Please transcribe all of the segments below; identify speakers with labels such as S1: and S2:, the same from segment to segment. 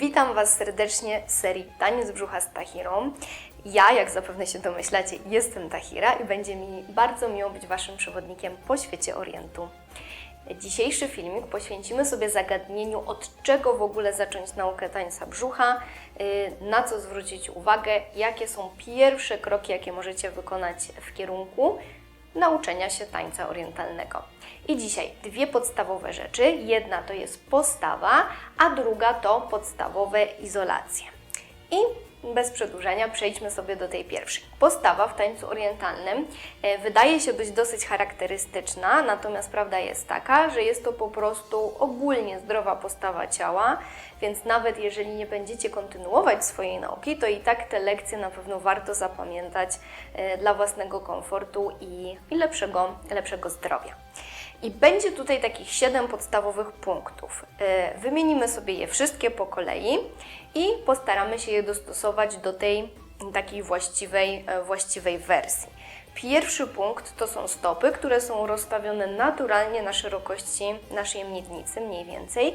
S1: Witam Was serdecznie z serii Taniec brzucha z Tahirą. Ja, jak zapewne się domyślacie, jestem Tahira i będzie mi bardzo miło być Waszym przewodnikiem po świecie Orientu. Dzisiejszy filmik poświęcimy sobie zagadnieniu, od czego w ogóle zacząć naukę tańca brzucha, yy, na co zwrócić uwagę, jakie są pierwsze kroki, jakie możecie wykonać w kierunku nauczenia się tańca orientalnego. I dzisiaj dwie podstawowe rzeczy. Jedna to jest postawa, a druga to podstawowe izolacje. I bez przedłużania przejdźmy sobie do tej pierwszej. Postawa w tańcu orientalnym e, wydaje się być dosyć charakterystyczna, natomiast prawda jest taka, że jest to po prostu ogólnie zdrowa postawa ciała, więc nawet jeżeli nie będziecie kontynuować swojej nauki, to i tak te lekcje na pewno warto zapamiętać e, dla własnego komfortu i lepszego, lepszego zdrowia. I będzie tutaj takich siedem podstawowych punktów. E, Wymienimy sobie je wszystkie po kolei i postaramy się je dostosować do tej takiej właściwej, e, właściwej wersji. Pierwszy punkt to są stopy, które są rozstawione naturalnie na szerokości naszej miednicy, mniej więcej.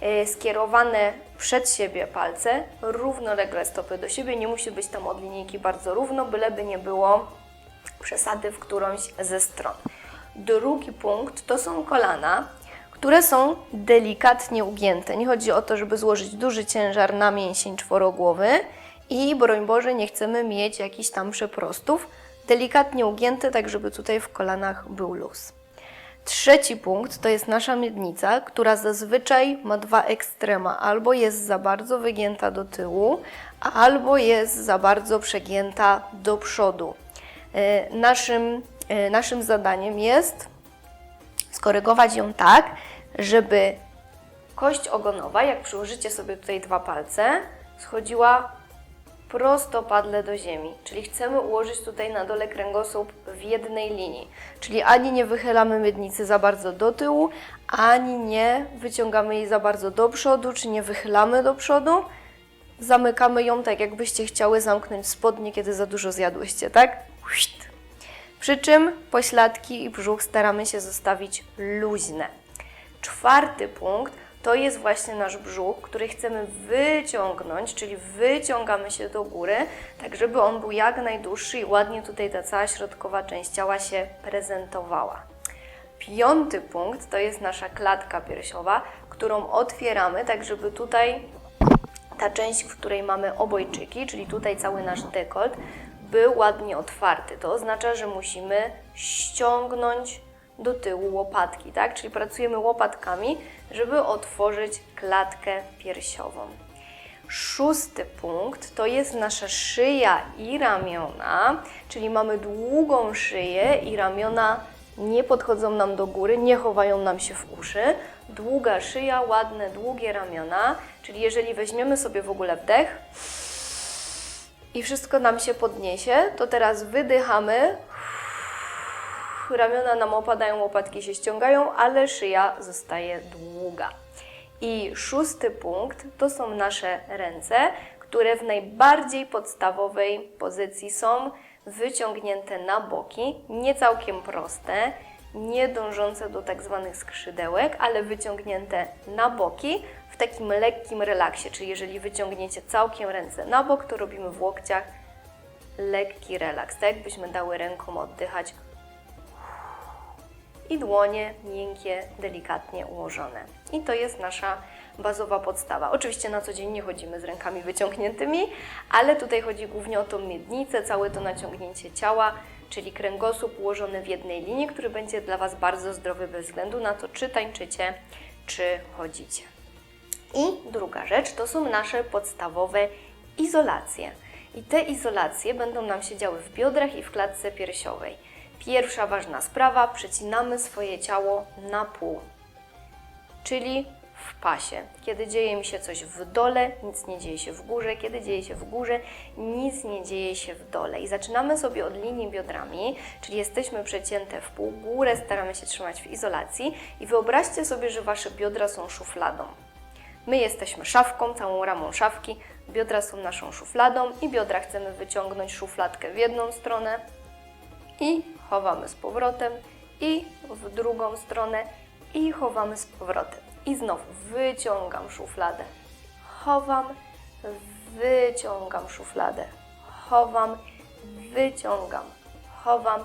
S1: E, Skierowane przed siebie palce, równolegle stopy do siebie. Nie musi być tam od linijki bardzo równo, byleby nie było przesady w którąś ze stron. Drugi punkt to są kolana, które są delikatnie ugięte. Nie chodzi o to, żeby złożyć duży ciężar na mięsień czworogłowy i broń Boże nie chcemy mieć jakichś tam przeprostów. Delikatnie ugięte, tak żeby tutaj w kolanach był luz. Trzeci punkt to jest nasza miednica, która zazwyczaj ma dwa ekstrema. Albo jest za bardzo wygięta do tyłu, albo jest za bardzo przegięta do przodu. E, Naszym, naszym zadaniem jest skorygować ją tak, żeby kość ogonowa, jak przyłożycie sobie tutaj dwa palce, schodziła prostopadle do ziemi. Czyli chcemy ułożyć tutaj na dole kręgosłup w jednej linii. Czyli ani nie wychylamy miednicy za bardzo do tyłu, ani nie wyciągamy jej za bardzo do przodu, czy nie wychylamy do przodu. Zamykamy ją tak, jakbyście chciały zamknąć spodnie, kiedy za dużo zjadłyście, tak? Huśt. Przy czym pośladki i brzuch staramy się zostawić luźne. Czwarty punkt to jest właśnie nasz brzuch, który chcemy wyciągnąć, czyli wyciągamy się do góry, tak żeby on był jak najdłuższy i ładnie tutaj ta cała środkowa część ciała się prezentowała. Piąty punkt to jest nasza klatka piersiowa, którą otwieramy, tak żeby tutaj ta część, w której mamy obojczyki, czyli tutaj cały nasz dekolt, był ładnie otwarty. To oznacza, że musimy ściągnąć do tyłu łopatki, tak? Czyli pracujemy łopatkami, żeby otworzyć klatkę piersiową. Szósty punkt to jest nasza szyja i ramiona, czyli mamy długą szyję i ramiona nie podchodzą nam do góry, nie chowają nam się w uszy. Długa szyja, ładne, długie ramiona, czyli jeżeli weźmiemy sobie w ogóle wdech i wszystko nam się podniesie, to teraz wydychamy, ramiona nam opadają, łopatki się ściągają, ale szyja zostaje długa. I szósty punkt to są nasze ręce, które w najbardziej podstawowej pozycji są wyciągnięte na boki, nie całkiem proste, nie dążące do tak zwanych skrzydełek, ale wyciągnięte na boki w takim lekkim relaksie. Czyli jeżeli wyciągniecie całkiem ręce na bok, to robimy w łokciach lekki relaks, tak jakbyśmy dały rękom oddychać i dłonie miękkie, delikatnie ułożone. I to jest nasza bazowa podstawa. Oczywiście na co dzień nie chodzimy z rękami wyciągniętymi, ale tutaj chodzi głównie o tą miednicę, całe to naciągnięcie ciała, czyli kręgosłup ułożony w jednej linii, który będzie dla Was bardzo zdrowy bez względu na to, czy tańczycie, czy chodzicie. I druga rzecz to są nasze podstawowe izolacje. I te izolacje będą nam się działy w biodrach i w klatce piersiowej. Pierwsza ważna sprawa, przecinamy swoje ciało na pół, czyli w pasie. Kiedy dzieje mi się coś w dole, nic nie dzieje się w górze, kiedy dzieje się w górze, nic nie dzieje się w dole. I zaczynamy sobie od linii biodrami, czyli jesteśmy przecięte w pół, górę staramy się trzymać w izolacji i wyobraźcie sobie, że Wasze biodra są szufladą. My jesteśmy szafką, całą ramą szafki, biodra są naszą szufladą i biodra chcemy wyciągnąć szufladkę w jedną stronę i chowamy z powrotem i w drugą stronę i chowamy z powrotem. I znowu wyciągam szufladę, chowam, wyciągam szufladę, chowam, wyciągam, chowam,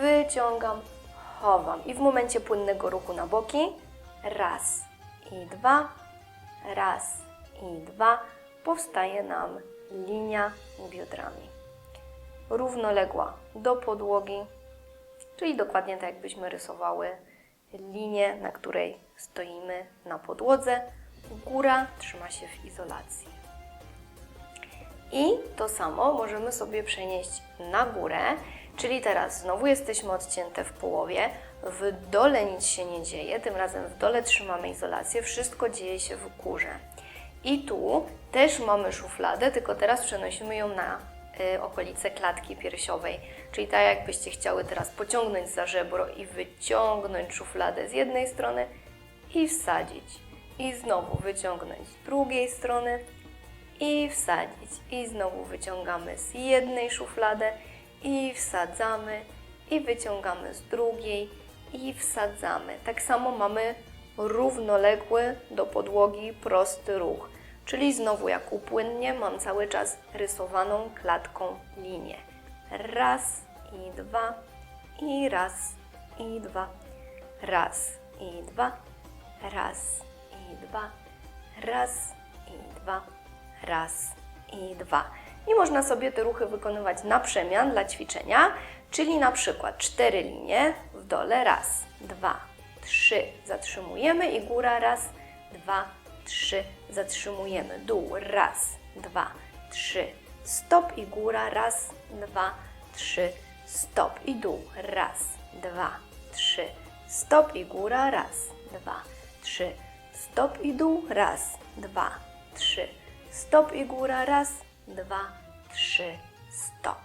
S1: wyciągam, chowam. I w momencie płynnego ruchu na boki, raz i dwa, raz i dwa, powstaje nam linia biodrami. Równoległa do podłogi, czyli dokładnie tak jakbyśmy rysowały linię, na której stoimy na podłodze. Góra trzyma się w izolacji. I to samo możemy sobie przenieść na górę, czyli teraz znowu jesteśmy odcięte w połowie, w dole nic się nie dzieje, tym razem w dole trzymamy izolację, wszystko dzieje się w górze. I tu też mamy szufladę, tylko teraz przenosimy ją na y, okolice klatki piersiowej, czyli tak jakbyście chciały teraz pociągnąć za żebro i wyciągnąć szufladę z jednej strony i wsadzić. I znowu wyciągnąć z drugiej strony i wsadzić. I znowu wyciągamy z jednej szufladę i wsadzamy i wyciągamy z drugiej i wsadzamy. Tak samo mamy równoległy do podłogi prosty ruch. Czyli znowu jak upłynnie mam cały czas rysowaną klatką linię. Raz i dwa i raz i dwa. Raz i dwa. Raz i dwa. Raz i dwa raz i dwa. I można sobie te ruchy wykonywać na przemian dla ćwiczenia, czyli na przykład cztery linie w dole, raz, dwa, trzy, zatrzymujemy i góra, raz, dwa, trzy, zatrzymujemy, dół, raz, dwa, trzy, stop i góra, raz, dwa, trzy, stop i dół, raz, dwa, trzy, stop i góra, raz, dwa, trzy, stop i dół, raz, dwa, trzy, stop i góra, raz, dwa, trzy, stop.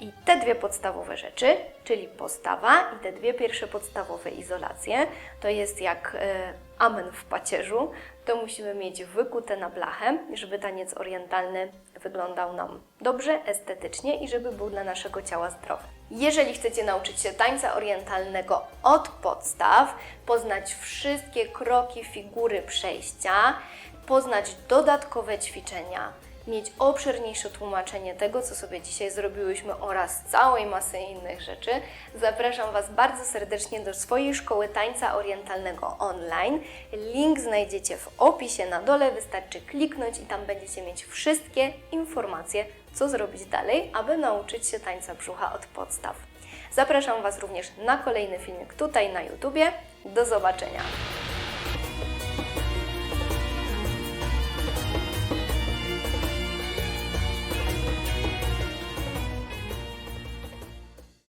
S1: I te dwie podstawowe rzeczy, czyli postawa i te dwie pierwsze podstawowe izolacje, to jest jak e, amen w pacierzu, to musimy mieć wykute na blachę, żeby taniec orientalny wyglądał nam dobrze, estetycznie i żeby był dla naszego ciała zdrowy. Jeżeli chcecie nauczyć się tańca orientalnego od podstaw, poznać wszystkie kroki, figury przejścia, poznać dodatkowe ćwiczenia, mieć obszerniejsze tłumaczenie tego, co sobie dzisiaj zrobiłyśmy oraz całej masy innych rzeczy, zapraszam Was bardzo serdecznie do swojej szkoły tańca orientalnego online. Link znajdziecie w opisie na dole, wystarczy kliknąć i tam będziecie mieć wszystkie informacje, co zrobić dalej, aby nauczyć się tańca brzucha od podstaw. Zapraszam Was również na kolejny filmik tutaj na YouTubie. Do zobaczenia!